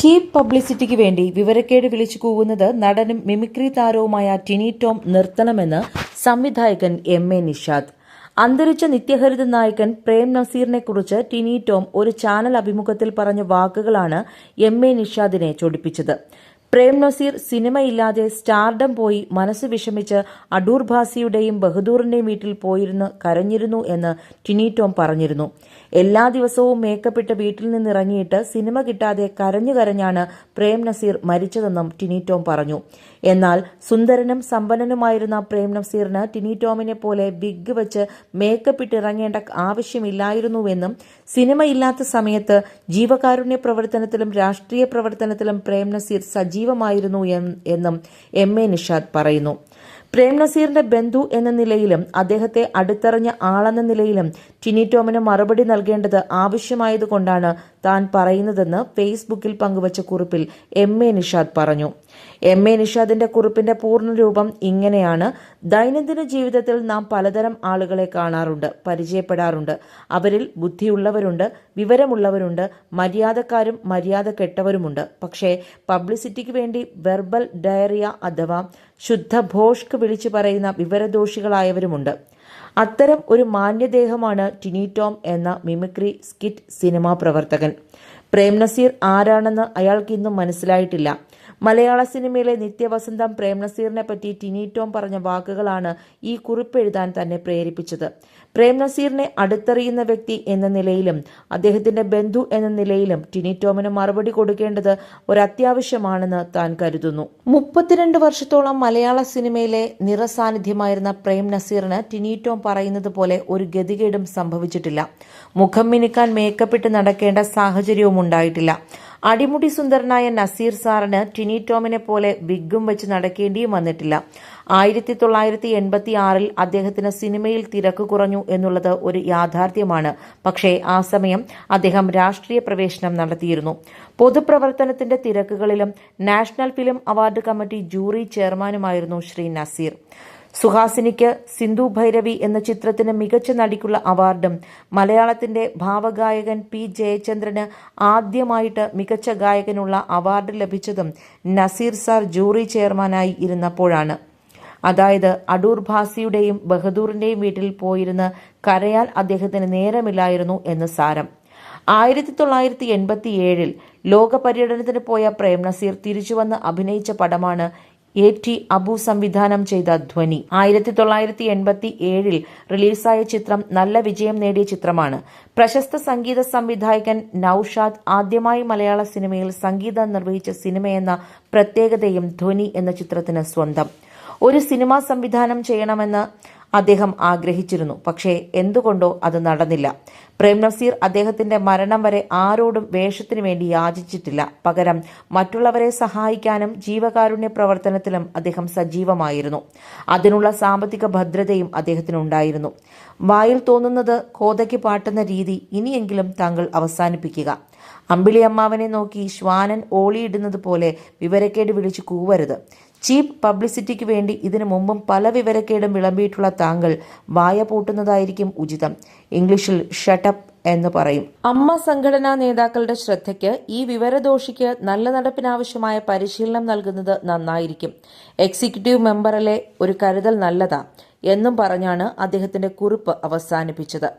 ചീപ്പ് പബ്ലിസിറ്റിക്ക് വേണ്ടി വിവരക്കേട് വിളിച്ചു കൂവുന്നത് നടനും മിമിക്രി താരവുമായ ടിനി ടോം നിർത്തണമെന്ന് സംവിധായകൻ എം എ നിഷാദ്. അന്തരിച്ച നിത്യഹരിത നായകൻ പ്രേം നസീറിനെ കുറിച്ച് ടിനി ടോം ഒരു ചാനൽ അഭിമുഖത്തിൽ പറഞ്ഞ വാക്കുകളാണ് എം എ നിഷാദിനെ ചൊടിപ്പിച്ചത്. പ്രേം നസീർ സിനിമയില്ലാതെ സ്റ്റാർഡം പോയി മനസ്സ് വിഷമിച്ച് അടൂർ ഭാസിയുടെയും ബഹദൂറിന്റെയും വീട്ടിൽ പോയിരുന്ന് കരഞ്ഞിരുന്നു എന്ന് ടിനി ടോം പറഞ്ഞിരുന്നു. എല്ലാ ദിവസവും മേക്കപ്പ് ഇട്ട് വീട്ടിൽ നിന്നിറങ്ങിയിട്ട് സിനിമ കിട്ടാതെ കരഞ്ഞു കരഞ്ഞാണ് പ്രേം നസീർ മരിച്ചതെന്നും ടിനി ടോം പറഞ്ഞു. എന്നാൽ സുന്ദരനും സമ്പന്നനുമായിരുന്ന പ്രേം നസീറിന് ടിനി ടോമിനെ പോലെ ബിഗ് വെച്ച് മേക്കപ്പ് ഇട്ട് ഇറങ്ങേണ്ട ആവശ്യമില്ലായിരുന്നുവെന്നും സിനിമയില്ലാത്ത സമയത്ത് ജീവകാരുണ്യ പ്രവർത്തനത്തിലും രാഷ്ട്രീയ പ്രവർത്തനത്തിലും പ്രേം നസീർ സജീവമായിരുന്നു എന്നും എം എ നിഷാദ് പറയുന്നു. പ്രേം നസീറിന്റെ ബന്ധു എന്ന നിലയിലും അദ്ദേഹത്തെ അടുത്തറിഞ്ഞ ആളെന്ന നിലയിലും ടിനി ടോമിന് മറുപടി നൽകേണ്ടത് ആവശ്യമായതുകൊണ്ടാണ് താൻ പറയുന്നതെന്ന് ഫേസ്ബുക്കിൽ പങ്കുവച്ച കുറിപ്പിൽ എം എ നിഷാദ് പറഞ്ഞു. എം എ നിഷാദിന്റെ കുറിപ്പിന്റെ പൂർണരൂപം ഇങ്ങനെയാണ്. ദൈനംദിന ജീവിതത്തിൽ നാം പലതരം ആളുകളെ കാണാറുണ്ട് പരിചയപ്പെടാറുണ്ട്. അവരിൽ ബുദ്ധിയുള്ളവരുണ്ട് വിവരമുള്ളവരുണ്ട് മര്യാദക്കാരും മര്യാദ കെട്ടവരുമുണ്ട് പക്ഷേ പബ്ലിസിറ്റിക്ക് വേണ്ടി വെർബൽ ഡയറിയ അഥവാ ശുദ്ധ ഭോഷ്ക് വിളിച്ചു പറയുന്ന വിവരദോഷികളായവരുമുണ്ട്. അത്തരം ഒരു മാന്യദേഹമാണ് ടിനി ടോം എന്ന മിമിക്രി സ്കിറ്റ് സിനിമാ പ്രവർത്തകൻ. പ്രേം നസീർ ആരാണെന്ന് അയാൾക്ക് ഇന്നും മനസ്സിലായിട്ടില്ല. മലയാള സിനിമയിലെ നിത്യവസന്തം പ്രേംനസീറിനെ പറ്റി ടിനി ടോം പറഞ്ഞ വാക്കുകളാണ് ഈ കുറിപ്പ് എഴുതാൻ തന്നെ പ്രേരിപ്പിച്ചത്. പ്രേംനസീറിനെ അടുത്തറിയുന്ന വ്യക്തി എന്ന നിലയിലും അദ്ദേഹത്തിന്റെ ബന്ധു എന്ന നിലയിലും ടിനി മറുപടി കൊടുക്കേണ്ടത് ഒരത്യാവശ്യമാണെന്ന് താൻ കരുതുന്നു. മുപ്പത്തിരണ്ട് വർഷത്തോളം മലയാള സിനിമയിലെ നിറസാന്നിധ്യമായിരുന്ന പ്രേം നസീറിന് ടിനി ടോം പറയുന്നത് പോലെ ഒരു ഗതികേടും സംഭവിച്ചിട്ടില്ല. മുഖം മിനുക്കാൻ മേക്കപ്പിട്ട് നടക്കേണ്ട സാഹചര്യവും ഉണ്ടായിട്ടില്ല അടിമുടി സുന്ദരനായ നസീർ സാറിന് ടിനി ടോമിനെ പോലെ വിഗും വെച്ച് നടക്കേണ്ടിയും വന്നിട്ടില്ല. ആയിരത്തി തൊള്ളായിരത്തി എൺപത്തി ആറിൽ അദ്ദേഹത്തിന് സിനിമയിൽ തിരക്ക് കുറഞ്ഞു എന്നുള്ളത് ഒരു യാഥാർത്ഥ്യമാണ്. പക്ഷേ ആ സമയം അദ്ദേഹം രാഷ്ട്രീയ പ്രവേശനം നടത്തിയിരുന്നു. പൊതുപ്രവർത്തനത്തിന്റെ തിരക്കുകളിലും national film award committee jury ചെയർമാനുമായിരുന്നു Shri Nazir. സുഹാസിനിക്ക് സിന്ധു ഭൈരവി എന്ന ചിത്രത്തിന് മികച്ച നടിക്കുള്ള അവാർഡും മലയാളത്തിന്റെ ഭാവഗായകൻ പി ജയചന്ദ്രന് ആദ്യമായിട്ട് മികച്ച ഗായകനുള്ള അവാർഡ് ലഭിച്ചതും നസീർ സാർ ജൂറി ചെയർമാനായി ഇരുന്നപ്പോഴാണ്. അതായത് അടൂർ ഭാസിയുടെയും ബഹദൂറിന്റെയും വീട്ടിൽ പോയിരുന്ന് കരയാൻ അദ്ദേഹത്തിന് നേരമില്ലായിരുന്നു എന്ന് സാരം. ആയിരത്തി തൊള്ളായിരത്തി എൺപത്തി ഏഴിൽ ലോക പര്യടനത്തിന് പോയ പ്രേം നസീർ തിരിച്ചുവന്ന് അഭിനയിച്ച പടമാണ് എ ടി അബു സംവിധാനം ചെയ്ത ധ്വനി. ആയിരത്തി തൊള്ളായിരത്തി എൺപത്തി ഏഴിൽ റിലീസായ ചിത്രം നല്ല വിജയം നേടിയ ചിത്രമാണ്. പ്രശസ്ത സംഗീത സംവിധായകൻ നൌഷാദ് ആദ്യമായി മലയാള സിനിമയിൽ സംഗീതം നിർവഹിച്ച സിനിമയെന്ന പ്രത്യേകതയും ധ്വനി എന്ന ചിത്രത്തിന് സ്വന്തം. ഒരു സിനിമ സംവിധാനം ചെയ്യണമെന്ന് അദ്ദേഹം ആഗ്രഹിച്ചിരുന്നു. പക്ഷേ എന്തുകൊണ്ടോ അത് നടന്നില്ല. പ്രേം നസീർ അദ്ദേഹത്തിന്റെ മരണം വരെ ആരോടും വേഷത്തിനു വേണ്ടി യാചിച്ചിട്ടില്ല. പകരം മറ്റുള്ളവരെ സഹായിക്കാനും ജീവകാരുണ്യ പ്രവർത്തനത്തിലും അദ്ദേഹം സജീവമായിരുന്നു. അതിനുള്ള സാമ്പത്തിക ഭദ്രതയും അദ്ദേഹത്തിനുണ്ടായിരുന്നു. വായിൽ തോന്നുന്നത് കോതയ്ക്ക് പാട്ടുന്ന രീതി ഇനിയെങ്കിലും താങ്കൾ അവസാനിപ്പിക്കുക. അമ്പിളി അമ്മാവനെ നോക്കി ശ്വാനൻ ഓളിയിടുന്നത് പോലെ വിവരക്കേട് വിളിച്ച് കൂവരുത്. ചീപ്പ് പബ്ലിസിറ്റിക്ക് വേണ്ടി ഇതിനു മുമ്പും പല വിവരക്കേടും വിളമ്പിയിട്ടുള്ള താങ്കൾ വായ പൂട്ടുന്നതായിരിക്കും ഉചിതം. ഇംഗ്ലീഷിൽ ഷട്ടപ്പ് എന്ന് പറയും. അമ്മ സംഘടനാ നേതാക്കളുടെ ശ്രദ്ധയ്ക്ക് ഈ വിവരദോഷിക്ക് നല്ല നടപ്പിനാവശ്യമായ പരിശീലനം നൽകുന്നത് നന്നായിരിക്കും. എക്സിക്യൂട്ടീവ് മെമ്പറിലെ ഒരു കരുതൽ നല്ലതാ എന്നും പറഞ്ഞാണ് അദ്ദേഹത്തിന്റെ കുറിപ്പ് അവസാനിപ്പിച്ചത്.